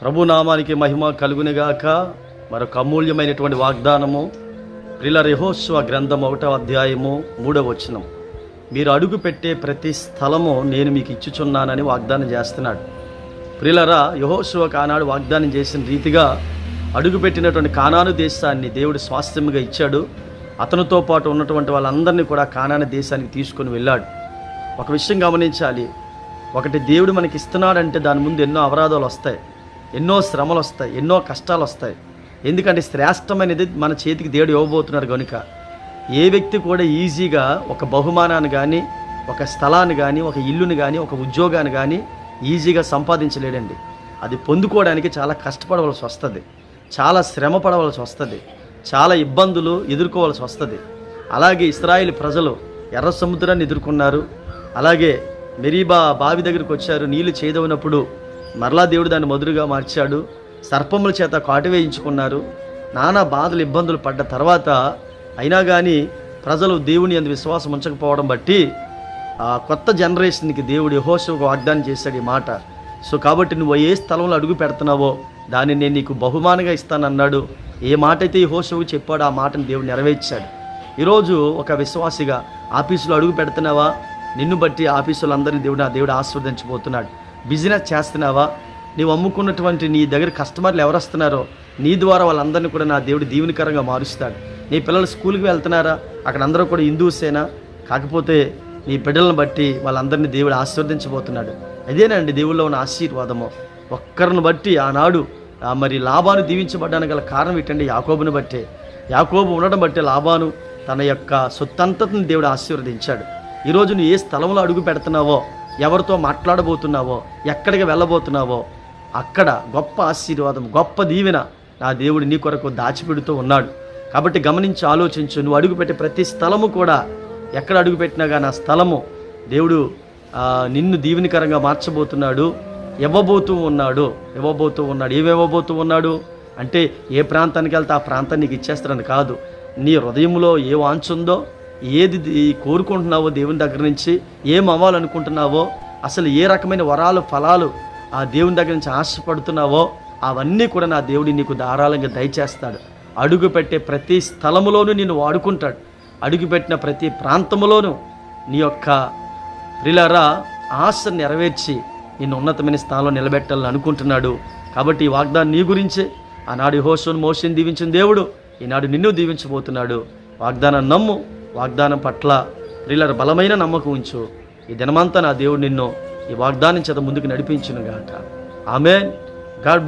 ప్రభు నామానికి మహిమ కలుగునిగాక. మరొక అమూల్యమైనటువంటి వాగ్దానము ప్రిల రెహోత్సవ గ్రంథం ఒకటో అధ్యాయము మూడవ వచనం. మీరు అడుగు పెట్టే ప్రతి స్థలము నేను మీకు ఇచ్చుచున్నానని వాగ్దానం చేస్తున్నాడు. ప్రిలరా యహోశివ కానాడు వాగ్దానం చేసిన రీతిగా అడుగుపెట్టినటువంటి కానాను దేశాన్ని దేవుడు స్వాస్థ్యముగా ఇచ్చాడు. అతనితో పాటు ఉన్నటువంటి వాళ్ళందరినీ కూడా కానాను దేశానికి తీసుకొని వెళ్ళాడు. ఒక విషయం గమనించాలి. ఒకటి దేవుడు మనకి ఇస్తున్నాడంటే దాని ముందు ఎన్నో అపరాధాలు వస్తాయి. ఎన్నో శ్రమలు వస్తాయి ఎన్నో కష్టాలు వస్తాయి ఎందుకంటే శ్రేష్టమైనది మన చేతికి దేవుడు ఇవ్వబోతున్నారు కనుక ఏ వ్యక్తి కూడా ఈజీగా ఒక బహుమానాన్ని కానీ ఒక స్థలాన్ని కానీ ఒక ఇల్లుని కానీ ఒక ఉద్యోగాన్ని కానీ ఈజీగా సంపాదించలేడండి. అది పొందుకోవడానికి చాలా కష్టపడవలసి వస్తుంది. చాలా శ్రమ పడవలసి వస్తుంది. చాలా ఇబ్బందులు ఎదుర్కోవాల్సి వస్తుంది. అలాగే ఇస్రాయిల్ ప్రజలు ఎర్ర సముద్రాన్ని ఎదుర్కొన్నారు. అలాగే మెరీబా బావి దగ్గరికి వచ్చారు నీళ్ళు చేదవినప్పుడు మరలా దేవుడు దాన్ని మధురుగా మార్చాడు. సర్పముల చేత కాటు వేయించుకున్నారు. నానా బాధలు ఇబ్బందులు పడ్డ తర్వాత అయినా కానీ ప్రజలు దేవుని అందు విశ్వాసం ఉంచకపోవడం బట్టి ఆ కొత్త జనరేషన్కి దేవుడు యెహోషువకు వాగ్దానం చేశాడు ఈ మాట. సో కాబట్టి నువ్వు ఏ స్థలంలో అడుగు పెడుతున్నావో దాన్ని నేను నీకు బహుమానంగా ఇస్తానన్నాడు. ఏ మాట అయితే యెహోషువకు చెప్పాడో ఆ మాటను దేవుడు నెరవేర్చాడు. ఈరోజు ఒక విశ్వాసిగా ఆఫీసులో అడుగు పెడుతున్నావా? నిన్ను బట్టి ఆఫీసులందరినీ దేవుడు ఆ దేవుడు ఆస్వాదించబోతున్నాడు బిజినెస్ చేస్తున్నావా? నీవు అమ్ముకున్నటువంటి నీ దగ్గర కస్టమర్లు ఎవరు వస్తున్నారో నీ ద్వారా వాళ్ళందరినీ కూడా నా దేవుడు దీవెనకరంగా మారుస్తాడు. నీ పిల్లలు స్కూల్కి వెళ్తున్నారా? అక్కడ అందరూ కూడా హిందూసేనా? కాకపోతే నీ బిడ్డలను బట్టి వాళ్ళందరినీ దేవుడు ఆశీర్వదించబోతున్నాడు. అదేనండి దేవుళ్ళో ఉన్న ఆశీర్వాదము. ఒక్కరిని బట్టి ఆనాడు మరి లాభాను దీవించబడ్డానికి గల కారణం ఏంటంటే యాకోబుని బట్టే. యాకోబు ఉండడం బట్టే లాభాను తన యొక్క సొత్తంతతను దేవుడు ఆశీర్వదించాడు. ఈరోజు నువ్వు ఏ స్థలంలో అడుగు పెడుతున్నావో ఎవరితో మాట్లాడబోతున్నావో ఎక్కడికి వెళ్ళబోతున్నావో అక్కడ గొప్ప ఆశీర్వాదం గొప్ప దీవెన నా దేవుడు నీ కొరకు దాచిపెడుతూ ఉన్నాడు. కాబట్టి గమనించి ఆలోచించు నువ్వు అడుగుపెట్టే ప్రతి స్థలము కూడా ఎక్కడ అడుగుపెట్టినా కానీ ఆ స్థలము దేవుడు నిన్ను దీవెనికరంగా మార్చబోతున్నాడు ఇవ్వబోతూ ఉన్నాడు. ఇవ్వబోతూ ఉన్నాడు. ఏమివ్వబోతూ ఉన్నాడు? అంటే ఏ ప్రాంతానికి వెళ్తే ఆ ప్రాంతాన్ని నీకు ఇచ్చేస్తారని కాదు. నీ హృదయంలో ఏ వాంచుందో ఏది కోరుకుంటున్నావో దేవుని దగ్గర నుంచి ఏం అవ్వాలనుకుంటున్నావో అసలు ఏ రకమైన వరాలు ఫలాలు ఆ దేవుని దగ్గర నుంచి ఆశపడుతున్నావో అవన్నీ కూడా నా దేవుడి నీకు ధారాళంగా దయచేస్తాడు. అడుగు పెట్టే ప్రతి స్థలములోనూ నిన్ను వాడుకుంటాడు. అడుగుపెట్టిన ప్రతి ప్రాంతములోనూ నీ యొక్క ప్రిలరా ఆశ నెరవేర్చి నిన్ను ఉన్నతమైన స్థానంలో నిలబెట్టాలని అనుకుంటున్నాడు. కాబట్టి ఈ వాగ్దానం నీ గురించే. ఆనాడు హోషోను మోషన్ దీవించిన దేవుడు ఈనాడు నిన్ను దీవించబోతున్నాడు. వాగ్దానం నమ్ము. వాగ్దానం పట్ల ప్రిలర బలమైన నమ్మకం ఉంచు. ఈ దినమంతా నా దేవుడు నిన్ను ఈ వాగ్దానం చేత ముందుకు నడిపించునుగాక. ఆమె గాడ్